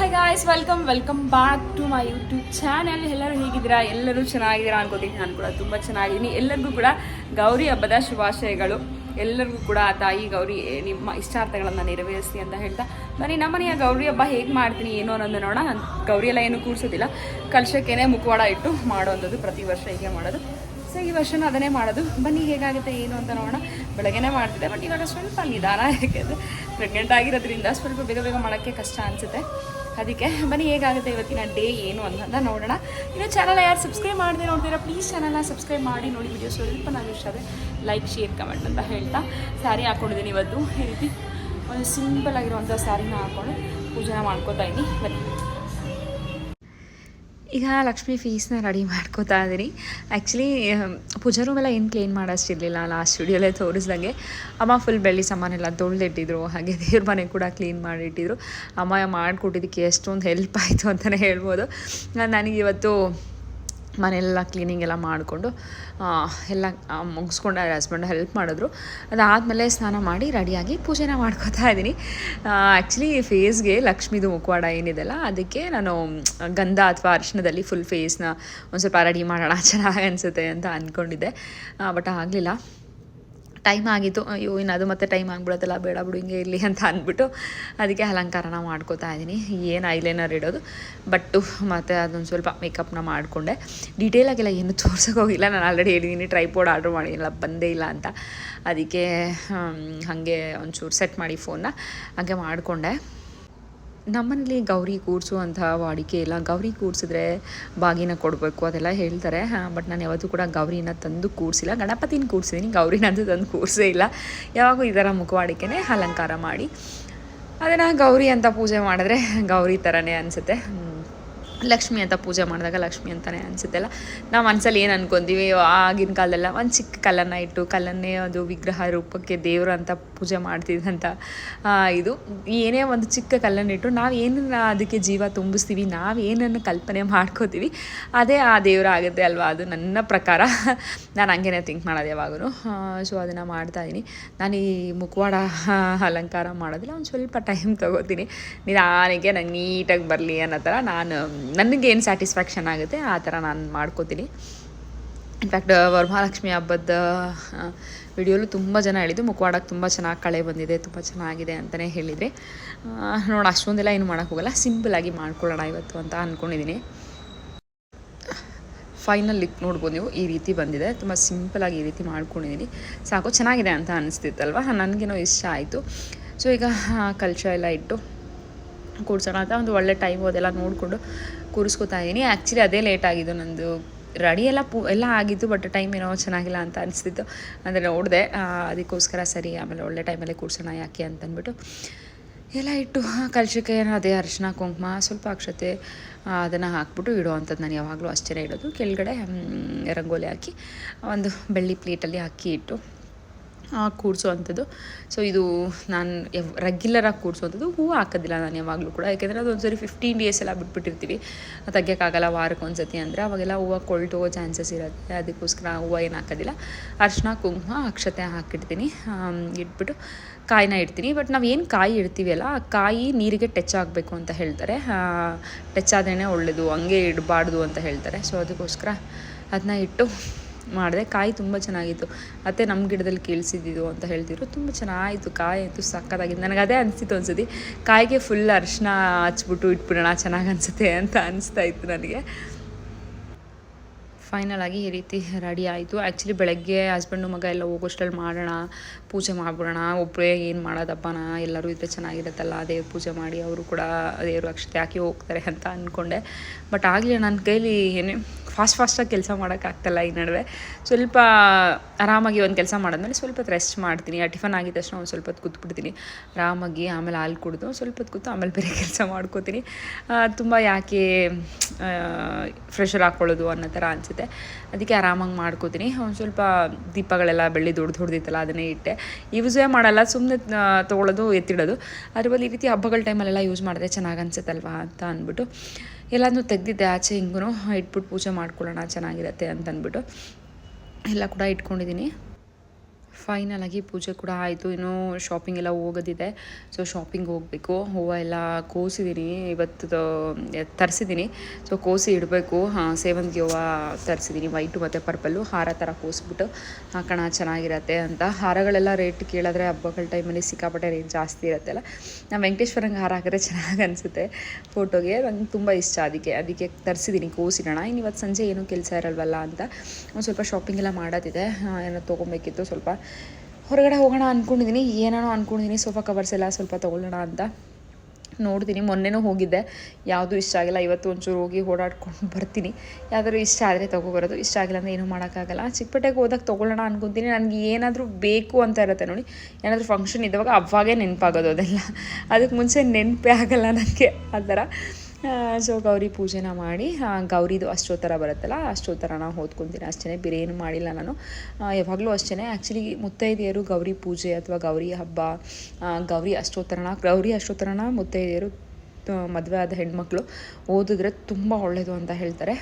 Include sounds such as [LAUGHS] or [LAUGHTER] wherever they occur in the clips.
Hi guys welcome welcome back to my YouTube channel ಎಲ್ಲರೂ ಹೇಗಿದ್ದೀರಾ? ಎಲ್ಲರೂ ಚೆನ್ನಾಗಿದ್ದೀರಾ ಅನ್ಕೋತೀನಿ ನಾನು ಕೂಡ. ತುಂಬ ಚೆನ್ನಾಗಿದ್ದೀನಿ. ಎಲ್ಲರಿಗೂ ಕೂಡ ಗೌರಿ ಹಬ್ಬದ ಶುಭಾಶಯಗಳು. ಎಲ್ಲರಿಗೂ ಕೂಡ ತಾಯಿ ಗೌರಿ ನಿಮ್ಮ ಇಷ್ಟಾರ್ಥಗಳನ್ನು ನೆರವೇರಿಸಿ ಅಂತ ಹೇಳ್ತಾ. ಬನ್ನಿ ನಮ್ಮನೆಯ ಗೌರಿ ಹಬ್ಬ ಹೇಗೆ ಮಾಡ್ತೀನಿ, ಏನೋ ಅನ್ನೋದು ನೋಡೋಣ. ಗೌರಿ ಎಲ್ಲ ಏನು ಕೂರಿಸೋದಿಲ್ಲ. ಕಲಶಕ್ಕೇನೆ ಮುಖವಾಡ ಇಟ್ಟು ಮಾಡೋವಂಥದ್ದು ಪ್ರತಿ ವರ್ಷ ಹೀಗೆ ಮಾಡೋದು. ಸೊ ಈ ವರ್ಷನೂ ಅದನ್ನೇ ಮಾಡೋದು. ಬನ್ನಿ, ಹೇಗಾಗುತ್ತೆ, ಏನು ಅಂತ ನೋಡೋಣ. ಬೆಳಗ್ಗೆನೇ ಮಾಡ್ತಿದ್ದೆ ಬಟ್ ಇವಾಗ ಸ್ವಲ್ಪ ನಿಧಾನ, ಯಾಕೆಂದರೆ ಪ್ರೆಗ್ನೆಂಟ್ ಆಗಿರೋದ್ರಿಂದ ಸ್ವಲ್ಪ ಬೇಗ ಬೇಗ ಮಾಡೋಕ್ಕೆ ಕಷ್ಟ ಅನಿಸುತ್ತೆ. ಅದಕ್ಕೆ ಬನ್ನಿ, ಹೇಗಾಗುತ್ತೆ ಇವತ್ತಿನ ಡೇ ಏನು ಅಂತ ನೋಡೋಣ. ಇನ್ನು ಚಾನಲ್ ಯಾರು ಸಬ್ಸ್ಕ್ರೈಬ್ ಮಾಡಿದೆ ನೋಡ್ತೀರಾ ಪ್ಲೀಸ್ ಚಾನಲ್ನ ಸಬ್ಸ್ಕ್ರೈಬ್ ಮಾಡಿ. ನೋಡಿ ವಿಡಿಯೋ ಸ್ವಲ್ಪ ನಾನು ಇಷ್ಟ ಆದರೆ ಲೈಕ್ ಶೇರ್ ಕಮೆಂಟ್ ಅಂತ ಹೇಳ್ತಾ. ಸ್ಯಾರಿ ಹಾಕ್ಕೊಂಡಿದ್ದೀನಿ ಇವತ್ತು. ಈ ಒಂದು ಸಿಂಪಲ್ ಆಗಿರುವಂಥ ಸ್ಯಾರಿನ ಹಾಕ್ಕೊಂಡು ಪೂಜೆನ ಮಾಡ್ಕೋತಾ ಇದ್ದೀನಿ. ಬನ್ನಿ. ಈಗ ಲಕ್ಷ್ಮಿ ಫೀಸ್ನ ರೆಡಿ ಮಾಡ್ಕೋತಾ ಇದ್ದೀನಿ ಆ್ಯಕ್ಚುಲಿ ಪೂಜಾ ರೂಮೆಲ್ಲ ಏನು ಕ್ಲೀನ್ ಮಾಡೋಷ್ಟಿರಲಿಲ್ಲ ಲಾಸ್ಟ್ ಸ್ಟುಡಿಯೋಲೇ ತೋರಿಸ್ದಂಗೆ. ಅಮ್ಮ ಫುಲ್ ಬೆಳ್ಳಿ ಸಾಮಾನೆಲ್ಲ ತೊಳೆದಿಟ್ಟಿದ್ರು. ಹಾಗೆ ದೇವ್ರ ಮನೆ ಕೂಡ ಕ್ಲೀನ್ ಮಾಡಿಟ್ಟಿದ್ರು. ಅಮ್ಮ ಮಾಡಿಕೊಟ್ಟಿದ್ದಕ್ಕೆ ಎಷ್ಟೊಂದು ಹೆಲ್ಪ್ ಆಯಿತು ಅಂತಲೇ ಹೇಳ್ಬೋದು. ನನಗೆ ಇವತ್ತು ಮನೆಯೆಲ್ಲ ಕ್ಲೀನಿಂಗ್ ಎಲ್ಲ ಮಾಡಿಕೊಂಡು ಎಲ್ಲ ಮುಗಿಸ್ಕೊಂಡು ಹಸ್ಬೆಂಡ್ ಹೆಲ್ಪ್ ಮಾಡಿದ್ರು. ಅದಾದಮೇಲೆ ಸ್ನಾನ ಮಾಡಿ ರೆಡಿಯಾಗಿ ಪೂಜೆನ ಮಾಡ್ಕೋತಾ ಇದ್ದೀನಿ. ಆ್ಯಕ್ಚುಲಿ ಫೇಸ್ಗೆ ಲಕ್ಷ್ಮೀದು ಮುಖವಾಡ ಏನಿದೆಲ್ಲ, ಅದಕ್ಕೆ ನಾನು, ಗಂಧ ಅಥವಾ ಅರಿಶಿಣದಲ್ಲಿ ಫುಲ್ ಫೇಸ್ನ ಒಂದು ಸ್ವಲ್ಪ ರೆಡಿ ಮಾಡೋಣ, [LAUGHS] ಚೆನ್ನಾಗಿ ಅನಿಸುತ್ತೆ ಅಂತ ಅಂದ್ಕೊಂಡಿದ್ದೆ ಬಟ್ ಆಗಲಿಲ್ಲ. ಟೈಮ್ ಆಗಿತ್ತು, ಅಯ್ಯೋ, ಇನ್ನು ಅದು ಮತ್ತೆ ಟೈಮ್ ಆಗಿಬಿಡುತ್ತಲ್ಲ, ಬೇಡ ಬಿಡು, ಹಿಂಗೆ ಇರಲಿ ಅಂತ ಅಂದ್ಬಿಟ್ಟು ಅದಕ್ಕೆ ಅಲಂಕಾರನ ಮಾಡ್ಕೋತಾ ಇದ್ದೀನಿ. ಏನು ಐಲೈನರ್ ಇಡೋದು, ಬಟ್ಟು ಮತ್ತು ಅದೊಂದು ಸ್ವಲ್ಪ ಮೇಕಪ್ನ ಮಾಡಿಕೊಂಡೆ. ಡೀಟೇಲಾಗೆಲ್ಲ ಏನು ತೋರ್ಸೋಕೆ ಹೋಗಿಲ್ಲ, ನಾನು ಆಲ್ರೆಡಿ ಹೇಳಿದ್ದೀನಿ ಟ್ರೈಪೋಡ್ ಆರ್ಡ್ರ್ ಮಾಡಿಲ್ಲ ಬಂದೇ ಇಲ್ಲ ಅಂತ. ಅದಕ್ಕೆ ಹಾಗೆ ಒಂಚೂರು ಸೆಟ್ ಮಾಡಿ ಫೋನ್ನ ಹಾಗೆ ಮಾಡಿಕೊಂಡೆ. ನಮ್ಮನೇಲಿ ಗೌರಿ ಕೂರಿಸುವಂಥ ವಾಡಿಕೆ ಇಲ್ಲ. ಗೌರಿ ಕೂರಿಸಿದ್ರೆ ಬಾಗಿನ ಕೊಡಬೇಕು ಅದೆಲ್ಲ ಹೇಳ್ತಾರೆ. ಹಾಂ, ಬಟ್ ನಾನು ಯಾವತ್ತೂ ಕೂಡ ಗೌರಿನ ತಂದು ಕೂರಿಸಿಲ್ಲ. ಗಣಪತಿನ ಕೂರಿಸಿದ್ದೀನಿ ಗೌರಿನಂತೂ ತಂದು ಕೂರಿಸೇ ಇಲ್ಲ. ಯಾವಾಗೂ ಈ ಥರ ಮುಖವಾಡಿಕೆನೇ ಅಲಂಕಾರ ಮಾಡಿ. ಅದನ್ನು ಗೌರಿ ಅಂತ ಪೂಜೆ ಮಾಡಿದ್ರೆ ಗೌರಿ ಥರನೇ ಅನಿಸುತ್ತೆ. ಲಕ್ಷ್ಮಿ ಅಂತ ಪೂಜೆ ಮಾಡಿದಾಗ ಲಕ್ಷ್ಮಿ ಅಂತಲೇ ಅನಿಸುತ್ತಲ್ಲ? ನಾವು ಮನಸ್ಸಲ್ಲಿ ಏನು ಅನ್ಕೊಂತೀವಿ? ಆಗಿನ ಕಾಲದಲ್ಲ ಒಂದು ಚಿಕ್ಕ ಕಲ್ಲನ್ನು ಇಟ್ಟು ಕಲ್ಲನ್ನೇ ಅದು ವಿಗ್ರಹ ರೂಪಕ್ಕೆ ದೇವರು ಅಂತ ಪೂಜೆ ಮಾಡ್ತಿದ್ದಂಥ ಇದು. ಏನೇ ಒಂದು ಚಿಕ್ಕ ಕಲ್ಲನ್ನಿಟ್ಟು ನಾವು ಏನನ್ನ ಅದಕ್ಕೆ ಜೀವ ತುಂಬಿಸ್ತೀವಿ, ನಾವು ಏನನ್ನು ಕಲ್ಪನೆ ಮಾಡ್ಕೋತೀವಿ, ಅದೇ ಆ ದೇವರ ಆಗುತ್ತೆ ಅಲ್ವಾ? ಅದು ನನ್ನ ಪ್ರಕಾರ. ನಾನು ಹಂಗೇನೆ ಥಿಂಕ್ ಮಾಡೋದು ಯಾವಾಗೂ ಸೊ ಅದನ್ನು ಮಾಡ್ತಾಯಿದ್ದೀನಿ ನಾನು ಈ ಮುಖವಾಡ ಅಲಂಕಾರ ಮಾಡೋದಿಲ್ಲ, ಒಂದು ಸ್ವಲ್ಪ ಟೈಮ್ ತೊಗೋತೀನಿ. ನಿಧಾನಕ್ಕೆ ನಂಗೆ ನೀಟಾಗಿ ಬರಲಿ ಅನ್ನೋ ಥರ ನಾನು ನನಗೇನು ಸ್ಯಾಟಿಸ್ಫ್ಯಾಕ್ಷನ್ ಆಗುತ್ತೆ, ಆ ಥರ ನಾನು ಮಾಡ್ಕೋತೀನಿ. ಇನ್ಫ್ಯಾಕ್ಟ್ ವರಮಹಾಲಕ್ಷ್ಮಿ ಹಬ್ಬದ ವಿಡಿಯೋಲು ತುಂಬ ಜನ ಹೇಳಿದ್ದು ಮುಖವಾಡಕ್ಕೆ ತುಂಬ ಚೆನ್ನಾಗಿ ಕಳೆ ಬಂದಿದೆ, ತುಂಬ ಚೆನ್ನಾಗಿದೆ ಅಂತಲೇ ಹೇಳಿದರೆ. ನೋಡಿ, ಅಷ್ಟೊಂದೆಲ್ಲ ಏನು ಮಾಡೋಕ್ಕೋಗಲ್ಲ ಸಿಂಪಲಾಗಿ ಮಾಡ್ಕೊಳ್ಳೋಣ ಇವತ್ತು ಅಂತ ಅಂದ್ಕೊಂಡಿದ್ದೀನಿ ಫೈನಲ್ ಲಿಕ್ ನೋಡ್ಬೋದು ನೀವು. ಈ ರೀತಿ ಬಂದಿದೆ. ತುಂಬ ಸಿಂಪಲಾಗಿ ಈ ರೀತಿ ಮಾಡ್ಕೊಂಡಿದ್ದೀನಿ ಸಾಕು, ಚೆನ್ನಾಗಿದೆ ಅಂತ ಅನಿಸ್ತಿತ್ತಲ್ವ? ನನಗೇನೋ ಇಷ್ಟ ಆಯಿತು. ಸೊ ಈಗ ಕಲ್ಚರ್ ಎಲ್ಲ ಇಟ್ಟು ಕೂಡ್ಸೋಣ ಅಂತ ಒಂದು ಒಳ್ಳೆ ಟೈಮು ಅದೆಲ್ಲ ನೋಡಿಕೊಂಡು ಕೂರಿಸ್ಕೊತಾ ಇದ್ದೀನಿ. ಆ್ಯಕ್ಚುಲಿ ಅದೇ ಲೇಟ್ ಆಗಿದ್ದು ನಂದು. ರೆಡಿ ಎಲ್ಲ ಪೂ ಎಲ್ಲ ಆಗಿತ್ತು ಬಟ್ ಟೈಮ್ ಏನೋ ಚೆನ್ನಾಗಿಲ್ಲ ಅಂತ ಅನಿಸ್ತಿತ್ತು. ಅಂದರೆ ನೋಡಿದೆ ಅದಕ್ಕೋಸ್ಕರ ಸರಿ, ಆಮೇಲೆ ಒಳ್ಳೆ ಟೈಮಲ್ಲೇ ಕೂರಿಸೋಣ ಯಾಕೆ ಅಂತಂದ್ಬಿಟ್ಟು ಎಲ್ಲ ಇಟ್ಟು ಕಲಶಕ್ಕೆ ಅದೇ ಅರಿಶಿನ ಕುಂಕುಮ, ಸ್ವಲ್ಪ ಅಕ್ಷತೆ ಅದನ್ನು ಹಾಕ್ಬಿಟ್ಟು ಇಡೋ ಅಂಥದ್ದು ನಾನು ಯಾವಾಗಲೂ ಅಷ್ಟೇ ಇಡೋದು. ಕೆಳಗಡೆ ರಂಗೋಲಿ ಹಾಕಿ, ಒಂದು ಬೆಳ್ಳಿ ಪ್ಲೇಟಲ್ಲಿ ಅಕ್ಕಿ ಇಟ್ಟು ಕೂಡಿಸೋ ಅಂಥದ್ದು ಸೊ ಇದು ನಾನು ಎವ್ ರೆಗ್ಯುಲರಾಗಿ ಕೂಡಿಸೋವಂಥದ್ದು ಹೂವು ಹಾಕೋದಿಲ್ಲ ನಾನು ಯಾವಾಗಲೂ ಕೂಡ. ಯಾಕೆಂದರೆ ಅದು ಒಂದು ಸರಿ ಫಿಫ್ಟೀನ್ ಡೇಸ್ ಎಲ್ಲ ಬಿಟ್ಬಿಟ್ಟಿರ್ತೀವಿ. ತೆಗಿಯೋಕ್ಕಾಗಲ್ಲ ವಾರಕ್ಕೆ ಒಂದು ಸತಿ ಅಂದರೆ. ಅವಾಗೆಲ್ಲ ಹೂವು ಕೊಳ್ಟೋ ಚಾನ್ಸಸ್ ಇರುತ್ತೆ. ಅದಕ್ಕೋಸ್ಕರ ಹೂವು ಏನು ಹಾಕೋದಿಲ್ಲ. ಅರ್ಶಿನ ಕುಂಕುಮ, ಅಕ್ಷತೆ ಹಾಕಿಡ್ತೀನಿ. ಇಟ್ಬಿಟ್ಟು ಕಾಯಿನ ಇಡ್ತೀನಿ. ಬಟ್ ನಾವು ಏನು ಕಾಯಿ ಇಡ್ತೀವಿ ಆ ಕಾಯಿ ನೀರಿಗೆ ಟಚ್ ಆಗಬೇಕು ಅಂತ ಹೇಳ್ತಾರೆ. ಟಚ್ ಆದ್ರೇ ಒಳ್ಳೆಯದು ಹಂಗೆ ಇಡಬಾರ್ದು ಅಂತ ಹೇಳ್ತಾರೆ. ಸೊ ಅದಕ್ಕೋಸ್ಕರ ಅದನ್ನ ಇಟ್ಟು ಮಾಡಿದೆ. ಕಾಯಿ ತುಂಬ ಚೆನ್ನಾಗಿತ್ತು. ಮತ್ತು ನಮ್ಮ ಗಿಡದಲ್ಲಿ ಕೇಳಿಸಿದ್ದು ಅಂತ ಹೇಳ್ತಿದ್ರು. ತುಂಬ ಚೆನ್ನಾಗಿತ್ತು ಕಾಯಿ ಅಂತೂ ಸಕ್ಕತ್ತಾಗಿತ್ತು ನನಗೆ ಅದೇ ಅನಿಸ್ತಿತ್ತು ಅನ್ಸತಿ ಕಾಯಿಗೆ ಫುಲ್ ಅರಿಶಿನ ಹಚ್ಬಿಟ್ಟು ಇಟ್ಬಿಡೋಣ, ಚೆನ್ನಾಗಿ ಅನಿಸುತ್ತೆ ಅಂತ ಅನಿಸ್ತಾ ಇತ್ತು ನನಗೆ. ಫೈನಲ್ ಆಗಿ ಈ ರೀತಿ ರೆಡಿ ಆಯಿತು. ಆ್ಯಕ್ಚುಲಿ ಬೆಳಗ್ಗೆ ಹಸ್ಬೆಂಡು ಮಗ ಎಲ್ಲ ಹೋಗೋಷ್ಟಲ್ಲಿ ಮಾಡೋಣ, ಪೂಜೆ ಮಾಡಿಬಿಡೋಣ ಒಬ್ಬರೇ ಏನು ಮಾಡೋದಪ್ಪನ ಎಲ್ಲರೂ ಇದ್ದರೆ ಚೆನ್ನಾಗಿರುತ್ತಲ್ಲ, ದೇವ್ರ ಪೂಜೆ ಮಾಡಿ ಅವರು ಕೂಡ ದೇವರು ಅಕ್ಷತೆ ಹಾಕಿ ಹೋಗ್ತಾರೆ ಅಂತ ಅಂದ್ಕೊಂಡೆ ಬಟ್ ಆಗಲಿ ನನ್ನ ಕೈಲಿ ಏನೇ ಫಾಸ್ಟ್ ಫಾಸ್ಟಾಗಿ ಕೆಲಸ ಮಾಡೋಕ್ಕಾಗ್ತಲ್ಲ ಈ ನಡುವೆ. ಸ್ವಲ್ಪ ಆರಾಮಾಗಿ ಒಂದು ಕೆಲಸ ಮಾಡಿದ್ಮೇಲೆ ಸ್ವಲ್ಪ ರೆಸ್ಟ್ ಮಾಡ್ತೀನಿ. ಆ ಟಿಫನ್ ಆಗಿದ ತಕ್ಷಣ ಒಂದು ಸ್ವಲ್ಪ ಹೊತ್ತು ಕೂತ್ಬಿಡ್ತೀನಿ. ಆರಾಮಾಗಿ ಆಮೇಲೆ ಹಾಲು ಕುಡಿದು ಸ್ವಲ್ಪ ಹೊತ್ತು ಕೂತು ಆಮೇಲೆ ಬೇರೆ ಕೆಲಸ ಮಾಡ್ಕೋತೀನಿ. ತುಂಬ ಯಾಕೆ ಫ್ರೆಶರ್ ಹಾಕ್ಕೊಳ್ಳೋದು ಅನ್ನೋ ಥರ ಅನಿಸುತ್ತೆ. ಅದಕ್ಕೆ ಆರಾಮಾಗಿ ಮಾಡ್ಕೋತೀನಿ. ಒಂದು ಸ್ವಲ್ಪ ದೀಪಗಳೆಲ್ಲ ಬೆಳ್ಳಿ ದೊಡ್ಡ ದೊಡ್ಡದಿತ್ತಲ್ಲ ಅದನ್ನೇ ಇಟ್ಟೆ. ಯೂಸೇ ಮಾಡಲ್ಲ ಸುಮ್ಮನೆ ತೊಗೊಳ್ಳೋದು ಎತ್ತಿಡೋದು. ಅದ್ರ ಈ ರೀತಿ ಹಬ್ಬಗಳ ಟೈಮಲ್ಲೆಲ್ಲ ಯೂಸ್ ಮಾಡಿದ್ರೆ ಚೆನ್ನಾಗಿ ಅನ್ಸುತ್ತಲ್ವಾ ಅಂತ ಅಂದ್ಬಿಟ್ಟು. ಎಲ್ಲನೂ ತೆಗ್ದಿದ್ದೆ ಆಚೆ ಹಿಂಗೂ ಇಟ್ಬಿಟ್ಟು ಪೂಜೆ ಮಾಡ್ಕೊಳ್ಳೋಣ ಚೆನ್ನಾಗಿರತ್ತೆ ಅಂತ ಅಂದ್ಬಿಟ್ಟು ಎಲ್ಲ ಕೂಡ ಇಟ್ಕೊಂಡಿದ್ದೀನಿ ಫೈನಲ್ ಆಗಿ ಪೂಜೆ ಕೂಡ ಆಯಿತು. ಇನ್ನೂ ಶಾಪಿಂಗ್ ಎಲ್ಲ ಹೋಗೋದಿದೆ. ಸೊ ಶಾಪಿಂಗ್ ಹೋಗಬೇಕು. ಹೂವು ಎಲ್ಲ ಕೋಸಿದ್ದೀನಿ ಇವತ್ತು ತರಿಸಿದ್ದೀನಿ ಸೊ ಕೋಸಿ ಇಡಬೇಕು. ಸೇವಂತಿಗೆ ಹೂವು ತರಿಸಿದ್ದೀನಿ ವೈಟು ಮತ್ತು ಪರ್ಪಲ್ಲು ಹಾರ ಥರ ಕೋಸಿಬಿಟ್ಟು. ಹಾಕೋಣ ಚೆನ್ನಾಗಿರತ್ತೆ ಅಂತ. ಹಾರಗಳೆಲ್ಲ ರೇಟ್ ಕೇಳಿದ್ರೆ ಹಬ್ಬಗಳ ಟೈಮಲ್ಲಿ ಸಿಕ್ಕಾಪಟ್ಟೆ ರೇಟ್ ಜಾಸ್ತಿ ಇರುತ್ತಲ್ಲ ನಾನು ವೆಂಕಟೇಶ್ವರಂಗೆ ಹಾರ ಹಾಕಿದ್ರೆ ಚೆನ್ನಾಗಿ ಅನಿಸುತ್ತೆ ಫೋಟೋಗೆ ನಂಗೆ ತುಂಬ ಇಷ್ಟ ಅದಕ್ಕೆ. ಅದಕ್ಕೆ ತರಿಸಿದ್ದೀನಿ ಕೋಸಿಡೋಣ ಇನ್ನು ಇವತ್ತು ಸಂಜೆ ಏನೂ ಕೆಲಸ ಇರಲ್ವಲ್ಲ ಅಂತ. ಒಂದು ಸ್ವಲ್ಪ ಶಾಪಿಂಗ್ ಎಲ್ಲ ಮಾಡೋದಿದೆ ಏನೋ ತೊಗೊಬೇಕಿತ್ತು ಸ್ವಲ್ಪ. ಹೊರಗಡೆ ಹೋಗೋಣ ಅಂದ್ಕೊಂಡಿದ್ದೀನಿ ಏನೇನೋ ಅಂದ್ಕೊಂಡಿದ್ದೀನಿ ಸೋಫಾ ಕವರ್ಸ್ ಎಲ್ಲ ಸ್ವಲ್ಪ ತೊಗೊಳ್ಳೋಣ ಅಂತ ನೋಡ್ತೀನಿ. ಮೊನ್ನೆನೂ ಹೋಗಿದ್ದೆ, ಯಾವುದೂ ಇಷ್ಟ ಆಗಿಲ್ಲ. ಇವತ್ತು ಒಂಚೂರು ಹೋಗಿ ಓಡಾಡ್ಕೊಂಡು ಬರ್ತೀನಿ. ಯಾವ್ದಾದ್ರು ಇಷ್ಟ ಆದರೆ ತೊಗೊಬರೋದು, ಇಷ್ಟ ಆಗಿಲ್ಲ ಅಂದರೆ ಏನೂ ಮಾಡೋಕ್ಕಾಗಲ್ಲ. ಚಿಕ್ಕಪೇಟೆಗೆ ಹೋದಾಗ ತೊಗೊಳ್ಳೋಣ ಅನ್ಕೊತೀನಿ. ನನಗೆ ಏನಾದರೂ ಬೇಕು ಅಂತ ಇರುತ್ತೆ ನೋಡಿ. ಏನಾದರೂ ಫಂಕ್ಷನ್ ಇದ್ದಾಗ ಅವಾಗೇ ನೆನಪಾಗೋದು ಅದೆಲ್ಲ. ಅದಕ್ಕೆ ಮುಂಚೆ ನೆನಪೇ ಆಗಲ್ಲ ನನಗೆ ಆ ಥರ. ಸೊ ಗೌರಿ ಪೂಜೆನ ಮಾಡಿ ಗೌರಿದು ಅಷ್ಟೋತ್ತರ ಬರುತ್ತಲ್ಲ ಅಷ್ಟೋತ್ತರನ ಓದ್ಕೊತೀನಿ. ಅಷ್ಟೇ ಬೇರೆ ಏನು ಮಾಡಿಲ್ಲ ನಾನು. ಯಾವಾಗಲೂ ಅಷ್ಟೇ ಆ್ಯಕ್ಚುಲಿ ಮುತ್ತೈದೆಯರು ಗೌರಿ ಪೂಜೆ ಅಥವಾ ಗೌರಿ ಹಬ್ಬ ಗೌರಿ ಅಷ್ಟೋತ್ತರನ ಗೌರಿ ಅಷ್ಟೋತ್ತರನ ಮುತ್ತೈದೆಯರು ಮದುವೆ ಆದ ಹೆಣ್ಮಕ್ಳು ಓದಿದ್ರೆ ತುಂಬ ಒಳ್ಳೆಯದು ಅಂತ ಹೇಳ್ತಾರೆ.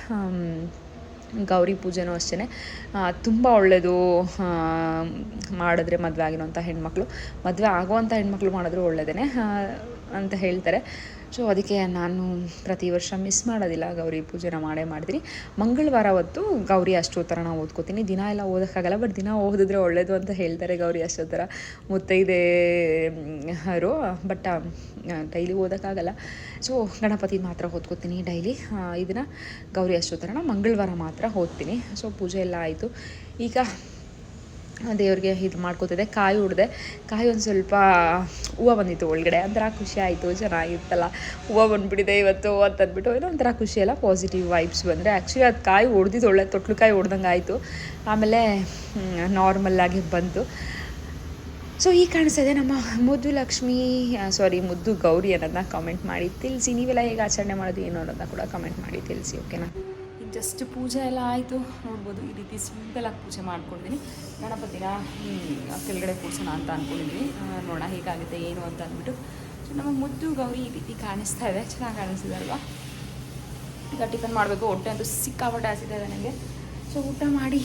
ಗೌರಿ ಪೂಜೆನೂ ಅಷ್ಟೇ ತುಂಬ ಒಳ್ಳೆಯದು ಮಾಡಿದ್ರೆ ಮದುವೆ ಆಗಿರೋಂಥ ಹೆಣ್ಮಕ್ಳು. ಮದುವೆ ಆಗುವಂಥ ಹೆಣ್ಮಕ್ಳು ಮಾಡಿದ್ರು ಒಳ್ಳೆಯದೇ ಅಂತ ಹೇಳ್ತಾರೆ. ಸೊ ಅದಕ್ಕೆ ನಾನು ಪ್ರತಿ ವರ್ಷ ಮಿಸ್ ಮಾಡೋದಿಲ್ಲ. ಗೌರಿ ಪೂಜೆನ ಮಾಡೇ ಮಾಡ್ತೀನಿ. ಮಂಗಳವಾರ ಹೊತ್ತು ಗೌರಿ ಅಷ್ಟೋತ್ತರನ ಓದ್ಕೋತೀನಿ. ದಿನ ಎಲ್ಲ ಓದೋಕ್ಕಾಗಲ್ಲ ಬಟ್ ದಿನ ಓದಿದ್ರೆ ಒಳ್ಳೇದು ಅಂತ ಹೇಳ್ತಾರೆ ಗೌರಿ ಅಷ್ಟೋತ್ತರ. ಮುತ್ತೈದೆ ಅವರು ಬಟ್ ಡೈಲಿ ಓದೋಕ್ಕಾಗಲ್ಲ. ಸೊ ಗಣಪತಿ ಮಾತ್ರ ಓದ್ಕೋತೀನಿ ಡೈಲಿ. ಇದನ್ನು ಗೌರಿ ಅಷ್ಟೋತ್ತರನ ಮಂಗಳವಾರ ಮಾತ್ರ ಓದ್ತೀನಿ. ಸೊ ಪೂಜೆ ಎಲ್ಲ ಆಯಿತು. ಈಗ ದೇವ್ರಿಗೆ ಇದು ಮಾಡ್ಕೋತಿದ್ದೆ ಕಾಯಿ ಉಡ್ದೆ. ಕಾಯಿ ಒಂದು ಸ್ವಲ್ಪ ಹೂವು ಬಂದಿತ್ತು ಒಳಗಡೆ. ಒಂಥರ ಖುಷಿ ಆಯಿತು. ಚೆನ್ನಾಗಿತ್ತಲ್ಲ. ಹೂವು ಬಂದುಬಿಟ್ಟಿದೆ ಇವತ್ತು ಅಂತ ಅಂದ್ಬಿಟ್ಟು ಏನೋ ಒಂಥರ ಖುಷಿ ಎಲ್ಲ ಪಾಸಿಟಿವ್ ವೈಬ್ಸ್ ಬಂದರೆ. ಆ್ಯಕ್ಚುಲಿ ಅದು ಕಾಯಿ ಹೊಡೆದಿದ್ದು ಒಳ್ಳೆ ತೊಟ್ಲು ಕಾಯಿ ಹೊಡ್ದಂಗೆ ಆಯಿತು. ಆಮೇಲೆ ನಾರ್ಮಲ್ಲಾಗಿ ಬಂತು. ಸೊ ಈ ಕಾಣಿಸ್ತಾ ನಮ್ಮ ಮುದ್ದು ಲಕ್ಷ್ಮಿ ಸಾರಿ ಮುದ್ದು ಗೌರಿ ಅನ್ನೋದನ್ನ ಕಮೆಂಟ್ ಮಾಡಿ. ತಿಳಿಸಿ, ನೀವೆಲ್ಲ ಹೇಗೆ ಆಚರಣೆ ಮಾಡೋದು, ಏನು ಅನ್ನೋದನ್ನ ಕೂಡ ಕಮೆಂಟ್ ಮಾಡಿ. ತಿಳಿಸಿ ಓಕೆನಾ ಜಸ್ಟ್ ಪೂಜೆ ಎಲ್ಲ ಆಯಿತು. ನೋಡ್ಬೋದು ಈ ರೀತಿ ಸಿಂಪಲಾಗಿ ಪೂಜೆ ಮಾಡ್ಕೊಂಡಿದ್ದೀನಿ ಗಣಪತಿನ ಕೆಳಗಡೆ ಕೂರ್ಸೋಣ ಅಂತ ಅಂದ್ಕೊಂಡಿದ್ದೀನಿ ನೋಡೋಣ ಹೇಗಾಗುತ್ತೆ, ಏನು ಅಂತ ಅಂದ್ಬಿಟ್ಟು. ಸೊ ನಮಗೆ ಮುದ್ದು ಗೌರಿ ಈ ರೀತಿ ಕಾಣಿಸ್ತಾ ಇದೆ. ಚೆನ್ನಾಗಿ ಕಾಣಿಸ್ತಿದೆ ಅಲ್ವಾ? ಈಗ ಟಿಫನ್ ಮಾಡಬೇಕು. ಹೊಟ್ಟೆ ಅಂತೂ ಸಿಕ್ಕಾಪಟ್ಟೆ ಹಸಿತಾ ಇದೆ ನನಗೆ ಸೊ ಊಟ ಮಾಡಿ,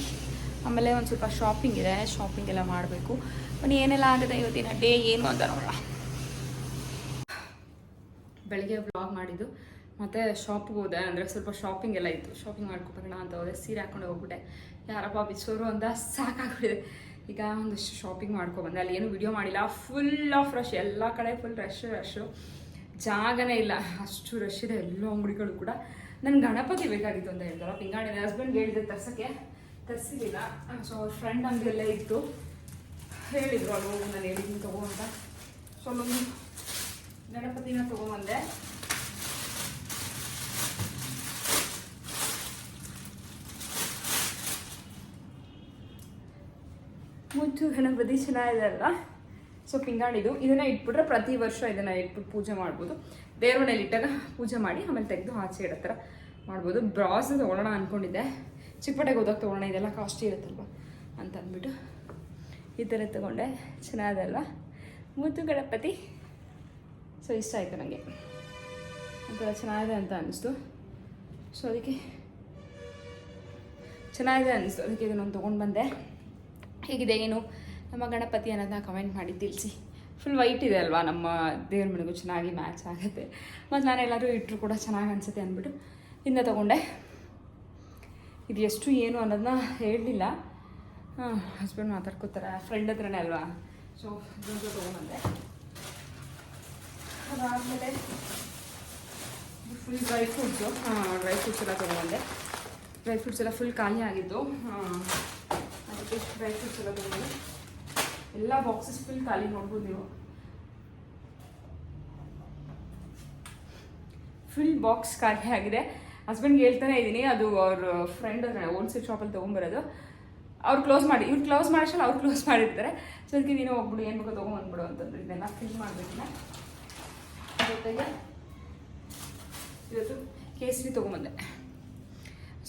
ಆಮೇಲೆ ಒಂದು ಸ್ವಲ್ಪ ಶಾಪಿಂಗ್ ಇದೆ. ಶಾಪಿಂಗ್ ಎಲ್ಲ ಮಾಡಬೇಕು. ಬನ್ನಿ, ಏನೆಲ್ಲ ಆಗುತ್ತೆ ಇವತ್ತಿನ ಡೇ, ಏನು ಅಂತ ನೋಡೋಣ. ಬೆಳಗ್ಗೆ ವ್ಲಾಗ್ ಮಾಡಿದ್ದು. ಮತ್ತು ಶಾಪ್ಗೆ ಹೋದೆ, ಅಂದರೆ ಸ್ವಲ್ಪ ಶಾಪಿಂಗ್ ಎಲ್ಲ ಇತ್ತು. ಶಾಪಿಂಗ್ ಮಾಡ್ಕೊಬರೋಣ ಅಂತ ಹೋದೆ, ಸೀರೆ ಹಾಕೊಂಡು ಹೋಗ್ಬಿಟ್ಟೆ. ಯಾರಪ್ಪ ಬಿಚ್ಚೋರು ಅಂತ ಸಾಕಾಗ್ಬಿಟ್ಟಿದೆ. ಈಗ ಒಂದಷ್ಟು ಶಾಪಿಂಗ್ ಮಾಡ್ಕೊಬಂದೆ ಅಲ್ಲಿ ಏನು ವಿಡಿಯೋ ಮಾಡಿಲ್ಲ. ಫುಲ್ ಆಫ್ ರಶ್ ಎಲ್ಲ ಕಡೆ ಫುಲ್ ರಶ್ ರಶ್ಶು ಜಾಗನೇ ಇಲ್ಲ. ಅಷ್ಟು ರಶ್ ಇದೆ, ಎಲ್ಲ ಅಂಗಡಿಗಳು ಕೂಡ. ನನ್ಗೆ ಗಣಪತಿ ಬೇಕಾಗಿತ್ತು ಅಂತ ಹೇಳ್ತಾರೆ. ಪಿಂಗಾಣಿ ಹಸ್ಬೆಂಡ್ ಹೇಳಿದೆ ತರ್ಸೋಕ್ಕೆ. ತರಿಸಿಲ್ಲ ಸೊ ಅವ್ರ ಫ್ರೆಂಡ್ ಅಂಗಡಿಯಲ್ಲೇ ಇತ್ತು. ಹೇಳಿದ್ರು, ಅಲ್ಲಿ ನಾನು ಹೇಳಿದ್ದೀನಿ, ತಗೋ ಅಂತ. ಸೊ ಗಣಪತಿನ ತಗೊಂಬಂದೆ ಮುದ್ದು ಗಣಪತಿ ಚೆನ್ನಾಗಿದೆ ಅಲ್ಲ ಸೊ ಪಿಂಗಾಣಿದು ಇದನ್ನ ಇಟ್ಬಿಟ್ರೆ ಪ್ರತಿ ವರ್ಷ ಇದನ್ನ ಇಟ್ಬಿಟ್ಟು ಪೂಜೆ ಮಾಡ್ಬೋದು. ದೇವ್ರ ಮನೇಲಿ ಇಟ್ಟಾಗ ಪೂಜೆ ಮಾಡಿ ಆಮೇಲೆ ತೆಗೆದು ಆಚೆ ಇಡೋ ಥರ ಮಾಡ್ಬೋದು. ಬ್ರಾಸ್ ತೊಗೊಳ್ಳೋಣ ಅಂದ್ಕೊಂಡಿದ್ದೆ ಚಿಕ್ಕಪಟ್ಟೆಗೆ ಹೋದಾಗ ತೊಗೊಳ್ಳೋಣ, ಇದೆಲ್ಲ ಕಾಸ್ಟ್ಲಿ ಇರುತ್ತಲ್ವ ಅಂತ ಅಂದ್ಬಿಟ್ಟು ಈ ಥರ ತೊಗೊಂಡೆ. ಚೆನ್ನಾಗಿದೆ ಮುತ್ತು ಗಣಪತಿ. ಸೊ ಇಷ್ಟ ಆಯಿತು ನನಗೆ ಒಂಥರ ಚೆನ್ನಾಗಿದೆ ಅಂತ ಅನ್ನಿಸ್ತು ಸೊ ಅದಕ್ಕೆ ಚೆನ್ನಾಗಿದೆ ಅನ್ನಿಸ್ತು ಅದಕ್ಕೆ ಇದನ್ನೊಂದು ತೊಗೊಂಡು ಬಂದೆ. ಹೇಗಿದೆ ಏನು? ನಮ್ಮ ಗಣಪತಿ ಅನ್ನೋದನ್ನ ಕಮೆಂಟ್ ಮಾಡಿ ತಿಳಿಸಿ ಫುಲ್ ವೈಟ್ ಇದೆ ಅಲ್ವಾ? ನಮ್ಮ ದೇವ್ರ ಮನೆಗೂ ಚೆನ್ನಾಗಿ ಮ್ಯಾಚ್ ಆಗುತ್ತೆ. ಮತ್ತು ನಾನು ಎಲ್ಲರೂ ಇಟ್ಟರು ಕೂಡ ಚೆನ್ನಾಗಿ ಅನಿಸುತ್ತೆ ಅಂದ್ಬಿಟ್ಟು ಇಂದ ತೊಗೊಂಡೆ. ಇದು ಎಷ್ಟು ಏನು ಅನ್ನೋದನ್ನ ಹೇಳಲಿಲ್ಲ. ಹಸ್ಬೆಂಡ್ ಮಾತಾಡ್ಕೋತಾರೆ. ಫ್ರೆಂಡ್ ಹತ್ರನೇ ಅಲ್ವಾ? ಸೊ ಇದೊಂದು ತೊಗೊಂಬಂದೆ. ಅದಾದಮೇಲೆ full dry fruits dry fruits ಎಲ್ಲ ತೊಗೊಂಬಂದೆ. ಡ್ರೈ ಫ್ರೂಟ್ಸ್ ಎಲ್ಲ ಫುಲ್ ಖಾಲಿ ಆಗಿದ್ದು. ಅದಕ್ಕೆ ಡ್ರೈ ಎಲ್ಲ ಎಲ್ಲ ಬಾಕ್ಸಸ್ ಫುಲ್ ಖಾಲಿ ನೋಡ್ಬೋದು ನೀವು ಫುಲ್ ಬಾಕ್ಸ್ ಖಾಲಿ ಆಗಿದೆ. ಹಸ್ಬೆಂಡ್ಗೆ ಹೇಳ್ತಾನೆ ಇದ್ದೀನಿ ಅದು ಅವ್ರ ಫ್ರೆಂಡ್ ಹೋಲ್ಸೇಲ್ ಶಾಪಲ್ಲಿ ತೊಗೊಂಬರೋದು. ಅವ್ರು ಕ್ಲೋಸ್ ಮಾಡಿ, ಇವ್ರು ಕ್ಲೋಸ್ ಮಾಡಿಸಲ್ಲ, ಅವ್ರು ಕ್ಲೋಸ್ ಮಾಡಿರ್ತಾರೆ. ಸೊ ಅದಕ್ಕೆ ನೀನು ಹೋಗ್ಬಿಡು, ಏನು ಬೇಕೋ ತೊಗೊಂಬಂದ್ಬಿಡು ಅಂತಂದ್ರೆ ಇದನ್ನೆಲ್ಲ ಫಿಲ್ ಮಾಡಬೇಕಿಲ್ಲ ಜೊತೆಗೆ ಇವತ್ತು ಕೇಸರಿ ತೊಗೊಂಬಂದೆ.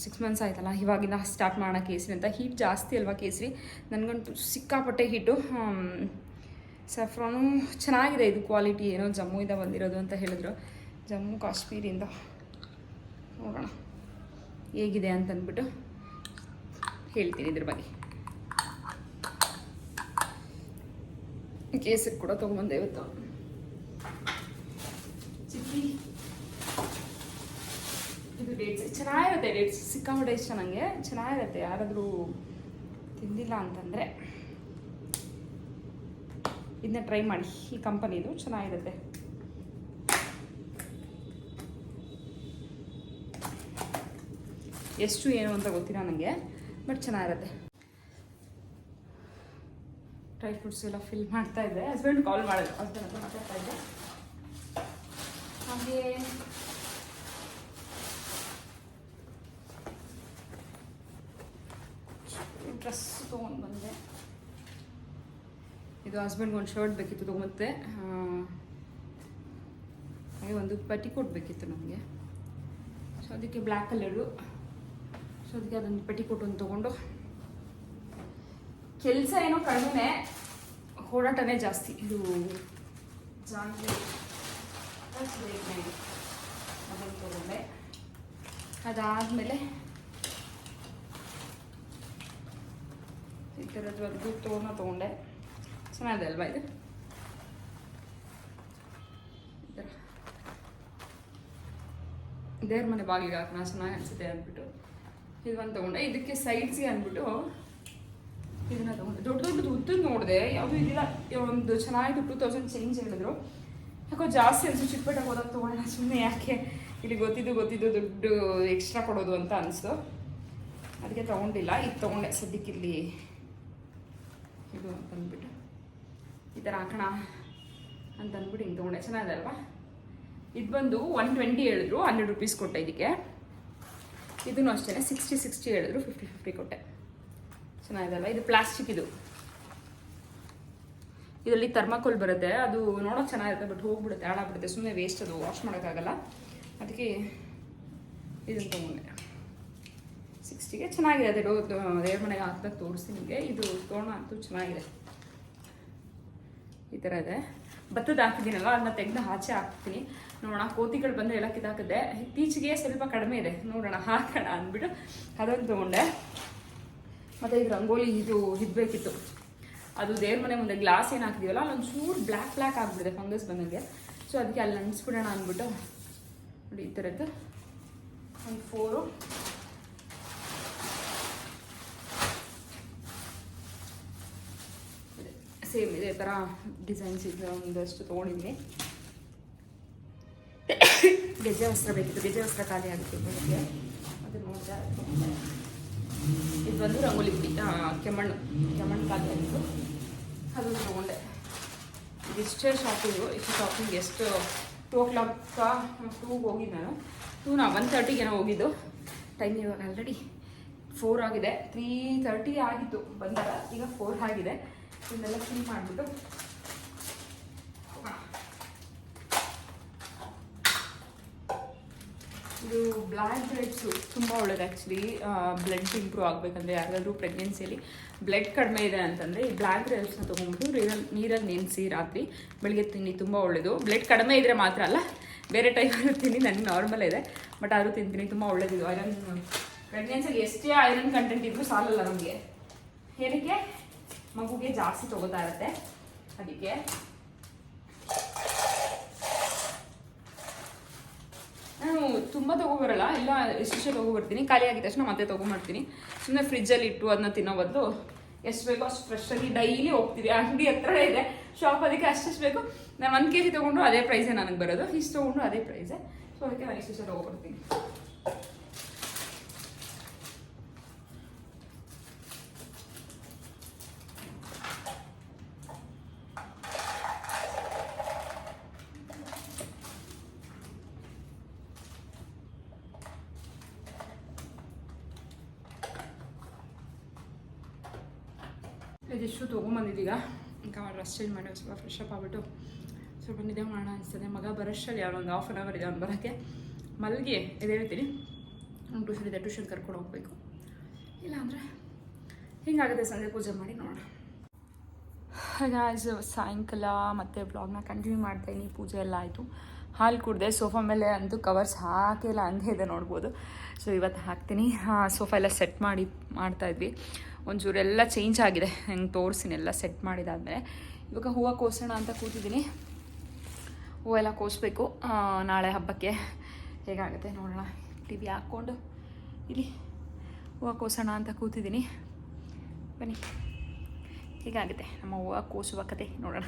ಸಿಕ್ಸ್ ಮಂತ್ಸ್ ಆಯ್ತಲ್ಲ, ಇವಾಗಿನ ಸ್ಟಾರ್ಟ್ ಮಾಡೋಣ ಕೇಸರಿ ಅಂತ. ಹೀಟ್ ಜಾಸ್ತಿ ಅಲ್ವಾ ಕೇಸರಿ ನನಗಂತೂ ಸಿಕ್ಕಾಪಟ್ಟೆ ಹೀಟು ಸಫ್ರಾನು ಚೆನ್ನಾಗಿದೆ ಇದು ಕ್ವಾಲಿಟಿ ಏನೋ ಜಮ್ಮುಯಿಂದ ಬಂದಿರೋದು ಅಂತ ಹೇಳಿದ್ರು. ಜಮ್ಮು ಕಾಶ್ಮೀರಿಂದ ನೋಡೋಣ. ಹೇಗಿದೆ ಅಂತಂದ್ಬಿಟ್ಟು ಹೇಳ್ತೀನಿ ಇದ್ರ ಬಗ್ಗೆ. ಕೇಸರಿ ಕೂಡ ತೊಗೊಂಬಂದೆ ಇವತ್ತು ಚಿಕ್ಕಿ ಇದು ಡೇಟ್ಸ್ ಚೆನ್ನಾಗಿರುತ್ತೆ ಡೇಟ್ಸ್ ಸಿಕ್ಕಾಪಟ್ಟೆ ಇಷ್ಟ ನನಗೆ ಚೆನ್ನಾಗಿರುತ್ತೆ. ಯಾರಾದರೂ ತಿಂದಿಲ್ಲ ಅಂತಂದರೆ ಇದನ್ನ ಟ್ರೈ ಮಾಡಿ. ಈ ಕಂಪನಿದು ಚೆನ್ನಾಗಿರುತ್ತೆ. ಎಷ್ಟು ಏನು ಅಂತ ಗೊತ್ತಿಲ್ಲ ನನಗೆ ಬಟ್ ಚೆನ್ನಾಗಿರುತ್ತೆ. ಡ್ರೈ ಫ್ರೂಟ್ಸ್ ಎಲ್ಲ ಫಿಲ್ ಮಾಡ್ತಾ ಇದ್ದೆ ಹಸ್ಬೆಂಡ್ ಕಾಲ್ ಮಾಡೋದು ಹಸ್ಬೆಂಡ್ ಇದ್ದೆ ಹಾಗೆ ಡ್ರೆಸ್ ತೊಗೊಂಡು ಬಂದೆ ಇದು ಹಸ್ಬೆಂಡ್ಗೆ ಒಂದು ಶರ್ಟ್ ಬೇಕಿತ್ತು ತೊಗೊಂತೆ ಹಾಗೆ ಒಂದು ಪೆಟಿಕೋಟ್ ಬೇಕಿತ್ತು ನಮಗೆ. ಸೊ ಅದಕ್ಕೆ ಬ್ಲ್ಯಾಕ್ ಕಲರು ಸೊ ಅದಕ್ಕೆ ಅದೊಂದು ಪೆಟಿಕೋಟ್ ಒಂದು ತೊಗೊಂಡು. ಕೆಲಸ ಏನೋ ಕಡಿಮೆ ಓಡಾಟನೇ ಜಾಸ್ತಿ. ಇದು ಜಾನ್ವಿ ಅದನ್ನು ತೊಗೊಂಡೆ. ಅದಾದಮೇಲೆ ಈ ಥರದ್ದು ಒಂದು ತೊಗೊಂಡು ತೊಗೊಂಡೆ. ಚೆನ್ನಾಗಿದೆ ಅಲ್ವಾ ಇದು ದೇವ್ರ ಮನೆ ಬಾಗಿಲಿಗೆ ಹಾಕೋಣ ಚೆನ್ನಾಗಿ ಅನಿಸುತ್ತೆ ಅಂದ್ಬಿಟ್ಟು ಇದು ಒಂದು ತೊಗೊಂಡೆ ಇದಕ್ಕೆ ಸೈಡ್ಸಿಗೆ ಅಂದ್ಬಿಟ್ಟು ಇದನ್ನ ತೊಗೊಂಡೆ ದೊಡ್ಡ ದೊಡ್ಡದು ಉದ್ದು ನೋಡಿದೆ. ಯಾವುದು ಇದಿಲ್ಲ. ಒಂದು ಚೆನ್ನಾಗಿದ್ದು ಟೂ ತೌಸಂಡ್ ಚೇಂಜ್ ಹೇಳಿದ್ರು. ಯಾಕೋ ಜಾಸ್ತಿ ಅನಿಸ್ತು ಚಿಕ್ಕಪೇಟೆಗೆ ಹೋದಾಗ ತೊಗೊಂಡೆ ಸುಮ್ಮನೆ ಯಾಕೆ? ಇಲ್ಲಿ ಗೊತ್ತಿದ್ದು ಗೊತ್ತಿದ್ದು ದುಡ್ಡು ಎಕ್ಸ್ಟ್ರಾ ಕೊಡೋದು ಅಂತ ಅನಿಸ್ತು ಅದಕ್ಕೆ ತೊಗೊಂಡಿಲ್ಲ. ಇದು ತೊಗೊಂಡೆ. ಸದ್ಯಕ್ಕೆ ಇಲ್ಲಿ ಇದು ಅಂತ ಅಂದ್ಬಿಟ್ಟು. ಈ ಥರ ಹಾಕೋಣ ಅಂತ ಅಂದ್ಬಿಟ್ಟು ಹಿಂಗೆ ತೊಗೊಂಡೆ. ಚೆನ್ನಾಗಿದೆ ಅಲ್ವಾ? ಇದು ಬಂದು ಒನ್ ಟ್ವೆಂಟಿ ಹೇಳಿದ್ರು ಹಂಡ್ರೆಡ್ ರುಪೀಸ್ ಕೊಟ್ಟೆ ಇದಕ್ಕೆ. ಇದನ್ನು ಅಷ್ಟೇ ಸಿಕ್ಸ್ಟಿ ಸಿಕ್ಸ್ಟಿ ಹೇಳಿದ್ರು ಫಿಫ್ಟಿ ಫಿಫ್ಟಿ ಕೊಟ್ಟೆ. ಚೆನ್ನಾಗಿದೆ ಅಲ್ವಾ? ಇದು ಪ್ಲಾಸ್ಟಿಕ್ ಇದು. ಇದರಲ್ಲಿ ಥರ್ಮಾಕೋಲ್ ಬರುತ್ತೆ. ಅದು ನೋಡೋಕೆ ಚೆನ್ನಾಗಿರುತ್ತೆ ಬಟ್ ಹೋಗ್ಬಿಡುತ್ತೆ, ಹಾಳಾಗ್ಬಿಡುತ್ತೆ. ಸುಮ್ಮನೆ ವೇಸ್ಟ್ ಅದು ವಾಶ್ ಮಾಡೋಕ್ಕಾಗಲ್ಲ. ಅದಕ್ಕೆ ಇದನ್ನು ತೊಗೊಂಡೆ. ಸಿಕ್ಸ್ಟಿಗೆ ಚೆನ್ನಾಗಿದೆ. ಅದು ದೇವ್ರ ಮನೆಗೆ ಹಾಕ್ದಾಗ ತೋರಿಸಿ ನಿಮಗೆ. ಇದು ತೋರಣ ಅಂತೂ ಚೆನ್ನಾಗಿದೆ. ಈ ಥರ ಇದೆ. ಭತ್ತದ ಹಾಕಿದ್ದೀನಲ್ಲ ಅದನ್ನ ತೆಗೆದು ಆಚೆ ಹಾಕ್ತೀನಿ. ನೋಡೋಣ, ಕೋತಿಗಳು ಬಂದರೆ ಎಲ್ಲ ಕಿತ್ತಾಕಿದ್ದೆ ಇತ್ತೀಚೆಗೆ ಸ್ವಲ್ಪ ಕಡಿಮೆ ಇದೆ. ನೋಡೋಣ, ಹಾಕೋಣ ಅಂದ್ಬಿಟ್ಟು ಅದೊಂದು ತೊಗೊಂಡೆ. ಮತ್ತು ಇದು ರಂಗೋಲಿ ಇದು ಇದ್ಬೇಕಿತ್ತು. ಅದು ದೇವ್ರ ಮನೆ ಮುಂದೆ ಗ್ಲಾಸ್ ಏನು ಹಾಕಿದೀವಲ್ಲ ಅಲ್ಲೊಂದು ಚೂರು ಬ್ಲ್ಯಾಕ್ ಬ್ಲ್ಯಾಕ್ ಆಗಿಬಿಡಿದೆ ಫಂಗಸ್ ಬಂದಂಗೆ. ಸೊ ಅದಕ್ಕೆ ಅಲ್ಲಿ ಅಂಟಿಸ್ಬಿಡೋಣ ಅಂದ್ಬಿಟ್ಟು ನೋಡಿ ಈ ಥರದ್ದು ಒಂದು ಫೋರು. ಸೇಮ್ ಇದೇ ಥರ ಡಿಸೈನ್ಸ್ ಇದೆ ಒಂದಷ್ಟು ತೊಗೊಂಡಿದ್ದೀನಿ ಗೆಜ್ಜೆ ವಸ್ತ್ರ ಬೇಕಿತ್ತು. ಗೆಜ್ಜೆ ವಸ್ತ್ರ ಖಾಲಿ ಆಗಿತ್ತು ಬೆಳಿಗ್ಗೆ ಅದು ತೊಗೊಂಡೆ. ಇದು ಬಂದು ರಂಗೋಲಿ ಕೆಮ್ಮಣ್ಣು. ಕೆಮ್ಮಣ್ಣು ಖಾಲಿ ಆಗಿತ್ತು. ಅದನ್ನು ತೊಗೊಂಡೆ. ಇದಿಷ್ಟೇ ಶಾಪಿಂಗು ಇಷ್ಟು ಶಾಪಿಂಗ್ ಎಷ್ಟು ಟೂ ಓ ಕ್ಲಾಕ್ ಟೂಗೆ ಹೋಗಿದ್ದೆ ನಾನು. ಟೂ ನಾ ಒನ್ ತರ್ಟಿಗೆ ಹೋಗಿದ್ದು. ಟೈಮ್ ಇವಾಗ ಆಲ್ರೆಡಿ ಫೋರ್ ಆಗಿದೆ. ತ್ರೀ ತರ್ಟಿ ಆಗಿತ್ತು ಬಂದಾಗ. ಈಗ ಫೋರ್ ಆಗಿದೆ. ಇದನ್ನೆಲ್ಲ ಕ್ಲೀನ್ ಮಾಡಿಬಿಟ್ಟು ಇದು ಬ್ಲ್ಯಾಕ್ ಬ್ರೆಡ್ಸು. ತುಂಬ ಒಳ್ಳೇದು ಆ್ಯಕ್ಚುಲಿ ಬ್ಲಡ್ ಇಂಪ್ರೂವ್ ಆಗಬೇಕಂದ್ರೆ ಯಾರಾದರೂ ಪ್ರೆಗ್ನೆನ್ಸಿಯಲ್ಲಿ ಬ್ಲಡ್ ಕಡಿಮೆ ಇದೆ ಅಂತಂದರೆ ಈ ಬ್ಲ್ಯಾಕ್ ಬ್ರೆಡ್ಸ್ನ ತೊಗೊಂಡ್ಬಿಟ್ಟು ನೀರಲ್ಲಿ ನೀರಲ್ಲಿ ನೆನೆಸಿ ರಾತ್ರಿ ಬೆಳಿಗ್ಗೆ ತಿನ್ನಿ, ತುಂಬ ಒಳ್ಳೆಯದು ಬ್ಲಡ್ ಕಡಿಮೆ ಇದ್ದರೆ ಮಾತ್ರ ಅಲ್ಲ, ಬೇರೆ ಟೈಮಲ್ಲೂ ತಿನ್ನಿ, ನನಗೆ ನಾರ್ಮಲ್ ಇದೆ. ಬಟ್ ಆದರೂ ತಿಂತೀನಿ, ತುಂಬ ಒಳ್ಳೇದಿದು ಐರನ್ ಪ್ರೆಗ್ನೆನ್ಸಿಯಲ್ಲಿ ಎಷ್ಟೇ ಐರನ್ ಕಂಟೆಂಟ್ ಇದ್ದರೂ ಸಾಲಲ್ಲ ನಮಗೆ. ಏನಕ್ಕೆ? ಮಗುಗೆ ಜಾಸ್ತಿ ತಗೋತಾ ಇರುತ್ತೆ. ಅದಕ್ಕೆ ನಾನು ತುಂಬ ತೊಗೊಬರಲ್ಲ, ಇಲ್ಲ ಎಷ್ಟು ತೊಗೊಬರ್ತೀನಿ. ಖಾಲಿ ಆಗಿದ ತಕ್ಷಣ ಮತ್ತೆ ತೊಗೊಂಬರ್ತೀನಿ. ಸುಮ್ಮನೆ ಫ್ರಿಜ್ಜಲ್ಲಿ ಇಟ್ಟು ಅದನ್ನ ತಿನ್ನೋ ಬದಲು ಎಷ್ಟು ಬೇಕೋ ಅಷ್ಟು ಫ್ರೆಶ್ ಆಗಿ ಡೈಲಿ ಹೋಗ್ತೀವಿ. ಅಂಗಡಿ ಹತ್ರ ಇದೆ. ಶಾಪ್ ಅದಕ್ಕೆ ಅಷ್ಟೆಷ್ಟು ಬೇಕು. ನಾನು ಒಂದು ಕೆ ಜಿ ತೊಗೊಂಡ್ರು ಅದೇ ಪ್ರೈಸೇ ನನಗೆ ಬರೋದು. ಇಷ್ಟು ತೊಗೊಂಡ್ರು ಅದೇ ಪ್ರೈಸೇ ಸೊ ಅದಕ್ಕೆ ನಾನು ಇಷ್ಟು ತೊಗೊಬರ್ತೀನಿ. ಇದಿಷ್ಟು ತೊಗೊಂಬಂದಿದ್ದೀಗ ಈಗ. ಡ್ರೆಸ್ ಚೇಂಜ್ ಮಾಡಿ ಸ್ವಲ್ಪ ಫ್ರೆಶ್ ಅಪ್ ಆಗ್ಬಿಟ್ಟು ಸ್ವಲ್ಪ ನಿದ್ದೆ ಮಾಡೋಣ ಅನಿಸ್ತದೆ. ಮಗ ಬರೋಷ್ಟರಲ್ಲಿ ಯಾರೋ ಒಂದು ಹಾಫ್ ಆನ್ ಅವರ್ ಇದೆ ಅವ್ನು ಬರೋಕ್ಕೆ. ಮಲ್ಗೆ ಹೇಳ್ತೀನಿ. ಅವ್ನು ಟ್ಯೂಷನ್ ಇದೆ ಟ್ಯೂಷನ್ ಕರ್ಕೊಂಡು ಹೋಗ್ಬೇಕು. ಇಲ್ಲಾಂದರೆ ಹಿಂಗಾಗುತ್ತೆ ಸಂಜೆ ಪೂಜೆ ಮಾಡಿ ನೋಡೋಣ. ಗಾಯ್ಸ್ ಸಾಯಂಕಾಲ ಮತ್ತೆ ಬ್ಲಾಗ್ನ ಕಂಟಿನ್ಯೂ ಮಾಡ್ತಾಯಿನಿ ಪೂಜೆ ಎಲ್ಲ ಆಯಿತು. ಹಾಲು ಕುಡಿದೆ ಸೋಫಾ ಮೇಲೆ ಅಂತೂ ಕವರ್ಸ್ ಹಾಕಿಲ್ಲ ಹಂಗೆ ಇದೆ ನೋಡ್ಬೋದು. ಸೊ ಇವತ್ತು ಹಾಕ್ತೀನಿ. ಸೋಫಾ ಎಲ್ಲ ಸೆಟ್ ಮಾಡಿ ಮಾಡ್ತಾಯಿದ್ವಿ ಒಂಚೂರು ಎಲ್ಲ ಚೇಂಜ್ ಆಗಿದೆ. ಹೆಂಗೆ ತೋರಿಸಿನಿ, ಎಲ್ಲ ಸೆಟ್ ಮಾಡಿದಾದ್ಮೇಲೆ. ಇವಾಗ ಹೂವು ಕೋಸೋಣ ಅಂತ ಕೂತಿದ್ದೀನಿ. ಹೂವೆಲ್ಲ ಕೋಸ್ಬೇಕು. ನಾಳೆ ಹಬ್ಬಕ್ಕೆ ಹೇಗಾಗುತ್ತೆ ನೋಡೋಣ. ಟಿ ವಿ ಹಾಕ್ಕೊಂಡು ಇಲ್ಲಿ ಹೂವು ಕೋಸೋಣ ಅಂತ ಕೂತಿದ್ದೀನಿ. ಬನ್ನಿ. ಹೇಗಾಗುತ್ತೆ ನಮ್ಮ ಹೂವು ಕೋಸುವ ಕತೆ ನೋಡೋಣ.